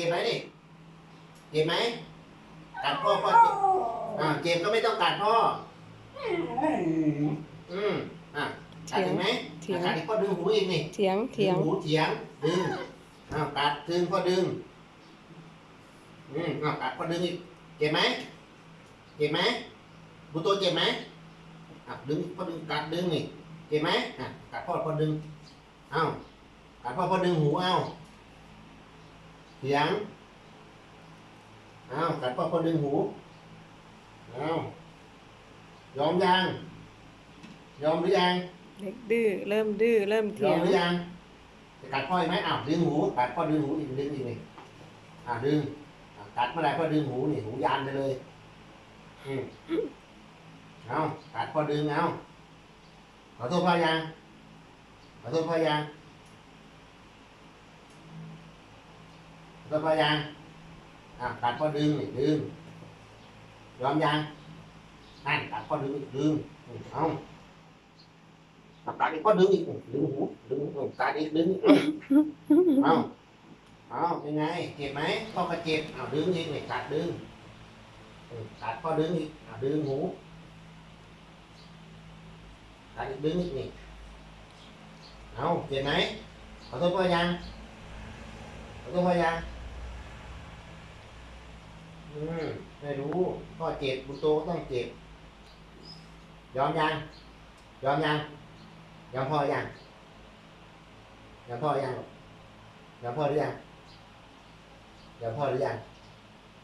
จ็บไหมนี่เจ็บไหมกัดพ่อพ่อเจ็บอ่าเจ็บก็ไม่ต้องกัดพ่อ อืมอะกัดเถียงเห็นไหมเถียง อะกัดอีกพ่อดึงหูอีกนี่เถียงเถียงดึหูเถียงดึงอ้าวกัดดึงพ่อดึง อืมอ้าวกัดพ่อดึงอีกเจ็บไหมเจ็บไหมบุโตเจ็บไหมอะดึงพ่อดึงกัดดึงนี่เจ็บไหมอะกัดพ่อพ่อดึงเอ้ากัดพ่อพ่อดึงหูเอ้า เถียงเอ้ากัดพ่อพ่อดึงหูเอ้ายอมยัง ยอมหรือยังเด็กดื้อเริ่มดื้อเริ่มยเถีอยมงหรือยังจะกัดพ่ออีกไหมอ้าวดึงหูกัดพ่อดึงหูอีกดึงอีกนี่อ่าดึงอะกัดเมื่อไหรพ่อดึงหูนี่หูยานไปเลยอืมเอากัดพ่อดึงเอาขอโทษพ่อยังขอโทษพ่อยัง ขอโทษพ่อยังอะกัดพ่อดึงนี่ดึงยอมยังนั่นกัดพ่อดึงอีกดึงเอากัดอีกพ่อดึงอีกดึงหูดึงกัดอีกดึงเอาเอายังไงเจ็บไหมพ่อก็เจ็บเอาดึงอีกนี่กัดดึงเออกัดพ่อดึงอีกเอาดึงหูกัดอีกดึงอีกนี่เอาเจ็บไหมขอโทษพ่อยังขอโทษพ่อยังอืม ไม่รู้พ่อเจ็บบุญโตก็ต้องเจ็บยอมยังยอมยังยอมพ่อยังยอมพ่อยังยอมพ่อหรือยังยอมพ่อหรือยัง